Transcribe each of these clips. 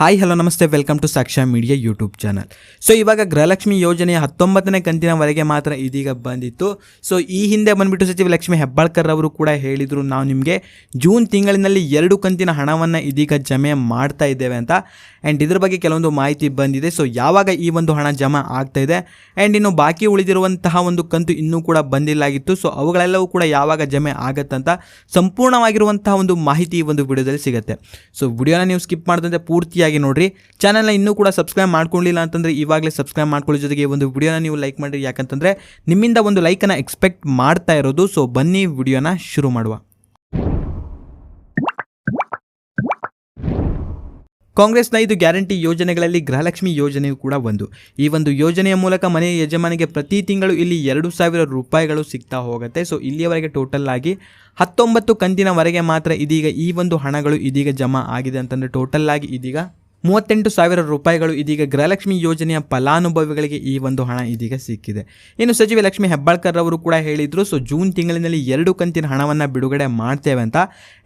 Hi hello ನಮಸ್ತೆ welcome to Saksha media YouTube channel so ಇವಾಗ ಗೃಹಲಕ್ಷ್ಮಿ ಯೋಜನೆಯ ಹತ್ತೊಂಬತ್ತನೇ ಕಂತಿನವರೆಗೆ ಮಾತ್ರ ಇದೀಗ ಬಂದಿತ್ತು. ಸೊ ಈ ಹಿಂದೆ ಬಂದ್ಬಿಟ್ಟು ಸಚಿವ ಲಕ್ಷ್ಮಿ ಹೆಬ್ಬಾಳ್ಕರ್ ಅವರು ಕೂಡ ಹೇಳಿದರು, ನಾವು ನಿಮಗೆ ಜೂನ್ ತಿಂಗಳಿನಲ್ಲಿ ಎರಡು ಕಂತಿನ ಹಣವನ್ನು ಇದೀಗ ಜಮೆ ಮಾಡ್ತಾ ಇದ್ದೇವೆ ಅಂತ. ಆ್ಯಂಡ್ ಇದ್ರ ಬಗ್ಗೆ ಕೆಲವೊಂದು ಮಾಹಿತಿ ಬಂದಿದೆ. ಸೊ ಯಾವಾಗ ಈ ಒಂದು ಹಣ ಜಮಾ ಆಗ್ತಾ ಇದೆ? ಆ್ಯಂಡ್ ಇನ್ನು ಬಾಕಿ ಉಳಿದಿರುವಂತಹ ಒಂದು ಕಂತು ಇನ್ನೂ ಕೂಡ ಬಂದಿಲ್ಲಾಗಿತ್ತು. ಸೊ ಅವುಗಳೆಲ್ಲವೂ ಕೂಡ ಯಾವಾಗ ಜಮೆ ಆಗತ್ತಂತ ಸಂಪೂರ್ಣವಾಗಿರುವಂತಹ ಒಂದು ಮಾಹಿತಿ ಈ ಒಂದು ವಿಡಿಯೋದಲ್ಲಿ ಸಿಗುತ್ತೆ. ಸೊ ವಿಡಿಯೋನ ನೀವು ಸ್ಕಿಪ್ ಮಾಡಿದಂತೆ ಪೂರ್ತಿಯಾಗಿ ನೋಡ್ರಿ. ಚಾನಲ್ನ ಇನ್ನೂ ಕೂಡ ಸಬ್ಸ್ಕ್ರೈಬ್ ಮಾಡ್ಕೊಳ್ಳಿಲ್ಲ ಅಂತಂದರೆ ಇವಾಗಲೇ ಸಬ್ಸ್ಕ್ರೈಬ್ ಮಾಡ್ಕೊಳ್ಳೋ. ಜೊತೆಗೆ ಒಂದು ವಿಡಿಯೋನ ನೀವು ಲೈಕ್ ಮಾಡಿರಿ. ಯಾಕಂತಂದರೆ ನಿಮ್ಮಿಂದ ಒಂದು ಲೈಕನ್ನು ಎಕ್ಸ್ಪೆಕ್ಟ್ ಮಾಡ್ತಾ ಇರೋದು. ಸೊ ಬನ್ನಿ ವಿಡಿಯೋನ ಶುರು ಮಾಡುವ. ಕಾಂಗ್ರೆಸ್ನ ಇದು ಗ್ಯಾರಂಟಿ ಯೋಜನೆಗಳಲ್ಲಿ ಗೃಹಲಕ್ಷ್ಮಿ ಯೋಜನೆಯು ಕೂಡ ಒಂದು. ಈ ಒಂದು ಯೋಜನೆಯ ಮೂಲಕ ಮನೆ ಯಜಮಾನಿಗೆ ಪ್ರತಿ ತಿಂಗಳು ಇಲ್ಲಿ ಎರಡು ಸಾವಿರ ರೂಪಾಯಿಗಳು ಸಿಗ್ತಾ ಹೋಗುತ್ತೆ. ಸೊ ಇಲ್ಲಿಯವರೆಗೆ ಟೋಟಲ್ ಆಗಿ ಹತ್ತೊಂಬತ್ತು ಕಂತಿನವರೆಗೆ ಮಾತ್ರ ಇದೀಗ ಈ ಒಂದು ಹಣಗಳು ಇದೀಗ ಜಮಾ ಆಗಿದೆ ಅಂತಂದರೆ ಟೋಟಲ್ ಆಗಿ ಇದೀಗ ಮೂವತ್ತೆಂಟು ಸಾವಿರ ರೂಪಾಯಿಗಳು ಇದೀಗ ಗೃಹಲಕ್ಷ್ಮಿ ಯೋಜನೆಯ ಫಲಾನುಭವಿಗಳಿಗೆ ಈ ಒಂದು ಹಣ ಇದೀಗ ಸಿಕ್ಕಿದೆ. ಇನ್ನು ಸಚಿವೆ ಲಕ್ಷ್ಮಿ ಹೆಬ್ಬಾಳ್ಕರ್ ಅವರು ಕೂಡ ಹೇಳಿದರು ಸೊ ಜೂನ್ ತಿಂಗಳಿನಲ್ಲಿ ಎರಡು ಕಂತಿನ ಹಣವನ್ನು ಬಿಡುಗಡೆ ಮಾಡ್ತೇವೆ ಅಂತ.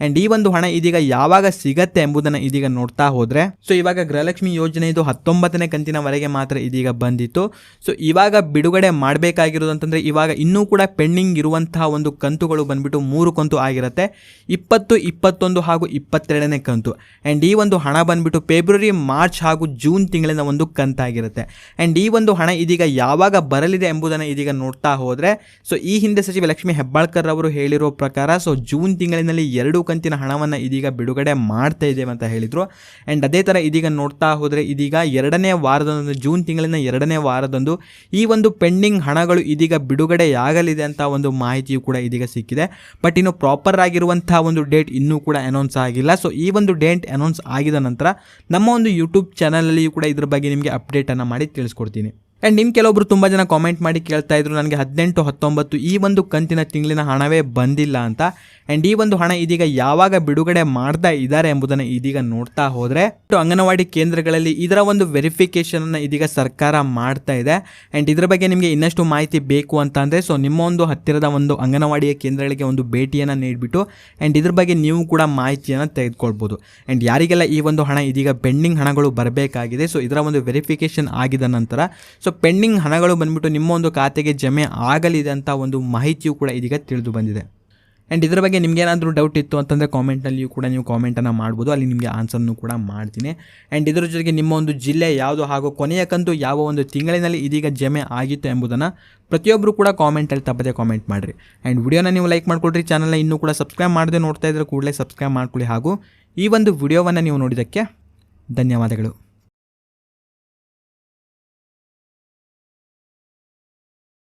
ಆ್ಯಂಡ್ ಈ ಒಂದು ಹಣ ಇದೀಗ ಯಾವಾಗ ಸಿಗತ್ತೆ ಎಂಬುದನ್ನು ಇದೀಗ ನೋಡ್ತಾ ಹೋದರೆ ಸೊ ಇವಾಗ ಗೃಹಲಕ್ಷ್ಮಿ ಯೋಜನೆ ಇದು ಹತ್ತೊಂಬತ್ತನೇ ಕಂತಿನವರೆಗೆ ಮಾತ್ರ ಇದೀಗ ಬಂದಿತ್ತು. ಸೊ ಇವಾಗ ಬಿಡುಗಡೆ ಮಾಡಬೇಕಾಗಿರೋದು ಅಂತಂದರೆ ಇವಾಗ ಇನ್ನೂ ಕೂಡ ಪೆಂಡಿಂಗ್ ಇರುವಂತಹ ಒಂದು ಕಂತುಗಳು ಬಂದ್ಬಿಟ್ಟು ಮೂರು ಕಂತು ಆಗಿರುತ್ತೆ. ಇಪ್ಪತ್ತು, ಇಪ್ಪತ್ತೊಂದು ಹಾಗೂ ಇಪ್ಪತ್ತೆರಡನೇ ಕಂತು. ಆ್ಯಂಡ್ ಈ ಒಂದು ಹಣ ಬಂದ್ಬಿಟ್ಟು ಫೆಬ್ರವರಿ ಮಾರ್ಚ್ ಹಾಗೂ ಜೂನ್ ತಿಂಗಳಿನ ಒಂದು ಕಂತಾಗಿರುತ್ತೆ. ಆ್ಯಂಡ್ ಈ ಒಂದು ಹಣ ಇದೀಗ ಯಾವಾಗ ಬರಲಿದೆ ಎಂಬುದನ್ನು ಇದೀಗ ನೋಡ್ತಾ ಹೋದರೆ ಸೊ ಈ ಹಿಂದೆ ಸಚಿವ ಲಕ್ಷ್ಮಿ ಹೆಬ್ಬಾಳ್ಕರ್ ಅವರು ಹೇಳಿರೋ ಪ್ರಕಾರ ಸೊ ಜೂನ್ ತಿಂಗಳಿನಲ್ಲಿ ಎರಡು ಕಂತಿನ ಹಣವನ್ನು ಇದೀಗ ಬಿಡುಗಡೆ ಮಾಡ್ತಾ ಇದ್ದೇವೆ ಅಂತ ಹೇಳಿದರು. ಆ್ಯಂಡ್ ಅದೇ ಥರ ಇದೀಗ ನೋಡ್ತಾ ಹೋದರೆ, ಇದೀಗ ಎರಡನೇ ವಾರದಂದು ಜೂನ್ ತಿಂಗಳಿನ ಎರಡನೇ ವಾರದಂದು ಈ ಒಂದು ಪೆಂಡಿಂಗ್ ಹಣಗಳು ಇದೀಗ ಬಿಡುಗಡೆಯಾಗಲಿದೆ ಅಂತ ಒಂದು ಮಾಹಿತಿಯು ಕೂಡ ಇದೀಗ ಸಿಕ್ಕಿದೆ. ಬಟ್ ಇನ್ನು ಪ್ರಾಪರ್ ಆಗಿರುವಂತಹ ಒಂದು ಡೇಟ್ ಇನ್ನೂ ಕೂಡ ಅನೌನ್ಸ್ ಆಗಿಲ್ಲ. ಸೊ ಈ ಒಂದು ಡೇಟ್ ಅನೌನ್ಸ್ ಆಗಿದ ನಂತರ ನಮ್ಮ ಒಂದು ಯೂಟ್ಯೂಬ್ ಚಾನಲಲ್ಲಿಯೂ ಕೂಡ ಇದ್ರ ಬಗ್ಗೆ ನಿಮಗೆ ಅಪ್ಡೇಟನ್ನು ಮಾಡಿ ತಿಳಿಸ್ಕೊಡ್ತೀನಿ. ಆ್ಯಂಡ್ ನಿಮ್ಮ ಕೆಲವೊಬ್ರು ತುಂಬ ಜನ ಕಾಮೆಂಟ್ ಮಾಡಿ ಕೇಳ್ತಾ ಇದ್ರು, ನನಗೆ ಹದಿನೆಂಟು, ಹತ್ತೊಂಬತ್ತು ಈ ಒಂದು ಕಂತಿನ ತಿಂಗಳಿನ ಹಣವೇ ಬಂದಿಲ್ಲ ಅಂತ. ಆ್ಯಂಡ್ ಈ ಒಂದು ಹಣ ಇದೀಗ ಯಾವಾಗ ಬಿಡುಗಡೆ ಮಾಡ್ತಾ ಇದ್ದಾರೆ ಎಂಬುದನ್ನು ಇದೀಗ ನೋಡ್ತಾ ಹೋದರೆ ಅಂಗನವಾಡಿ ಕೇಂದ್ರಗಳಲ್ಲಿ ಇದರ ಒಂದು ವೆರಿಫಿಕೇಷನನ್ನು ಇದೀಗ ಸರ್ಕಾರ ಮಾಡ್ತಾ ಇದೆ. ಆ್ಯಂಡ್ ಇದರ ಬಗ್ಗೆ ನಿಮಗೆ ಇನ್ನಷ್ಟು ಮಾಹಿತಿ ಬೇಕು ಅಂತ ಅಂದರೆ ಸೊ ನಿಮ್ಮ ಒಂದು ಹತ್ತಿರದ ಒಂದು ಅಂಗನವಾಡಿಯ ಕೇಂದ್ರಗಳಿಗೆ ಒಂದು ಭೇಟಿಯನ್ನು ನೀಡಿಬಿಟ್ಟು ಆ್ಯಂಡ್ ಇದ್ರ ಬಗ್ಗೆ ನೀವು ಕೂಡ ಮಾಹಿತಿಯನ್ನು ತೆಗೆದುಕೊಳ್ಬೋದು. ಆ್ಯಂಡ್ ಯಾರಿಗೆಲ್ಲ ಈ ಒಂದು ಹಣ ಇದೀಗ ಪೆಂಡಿಂಗ್ ಹಣಗಳು ಬರಬೇಕಾಗಿದೆ ಸೊ ಇದರ ಒಂದು ವೆರಿಫಿಕೇಷನ್ ಆಗಿದ ನಂತರ ಸೊ ಪೆಂಡಿಂಗ್ ಹಣಗಳು ಬಂದ್ಬಿಟ್ಟು ನಿಮ್ಮ ಒಂದು ಖಾತೆಗೆ ಜಮೆ ಆಗಲಿದೆ ಅಂತ ಒಂದು ಮಾಹಿತಿಯು ಕೂಡ ಇದೀಗ ತಿಳಿದು ಬಂದಿದೆ. ಆ್ಯಂಡ್ ಇದರ ಬಗ್ಗೆ ನಿಮಗೇನಾದರೂ ಡೌಟ್ ಇತ್ತು ಅಂತಂದರೆ ಕಾಮೆಂಟಲ್ಲಿಯೂ ಕೂಡ ನೀವು ಕಾಮೆಂಟನ್ನು ಮಾಡ್ಬೋದು. ಅಲ್ಲಿ ನಿಮಗೆ ಆನ್ಸರ್ನು ಕೂಡ ಮಾಡ್ತೀನಿ. ಆ್ಯಂಡ್ ಇದರ ಜೊತೆಗೆ ನಿಮ್ಮ ಒಂದು ಜಿಲ್ಲೆ ಯಾವುದು ಹಾಗೂ ಕೊನೆಯ ಕಂತು ಯಾವ ಒಂದು ತಿಂಗಳಿನಲ್ಲಿ ಇದೀಗ ಜಮೆ ಆಗಿತ್ತು ಎಂಬುದನ್ನು ಪ್ರತಿಯೊಬ್ಬರು ಕೂಡ ಕಾಮೆಂಟಲ್ಲಿ ತಪ್ಪದೆ ಕಾಮೆಂಟ್ ಮಾಡಿರಿ. ಆ್ಯಂಡ್ ವಿಡಿಯೋನ ನೀವು ಲೈಕ್ ಮಾಡ್ಕೊಳ್ರಿ ಚಾನಲ್ನ ಇನ್ನೂ ಕೂಡ ಸಬ್ಸ್ಕ್ರೈಬ್ ಮಾಡದೆ ನೋಡ್ತಾ ಇದ್ರೆ ಕೂಡಲೇ ಸಬ್ಸ್ಕ್ರೈಬ್ ಮಾಡ್ಕೊಳ್ಳಿ ಹಾಗೂ ಈ ಒಂದು ವಿಡಿಯೋವನ್ನು ನೀವು ನೋಡಿದ್ದಕ್ಕೆ ಧನ್ಯವಾದಗಳು.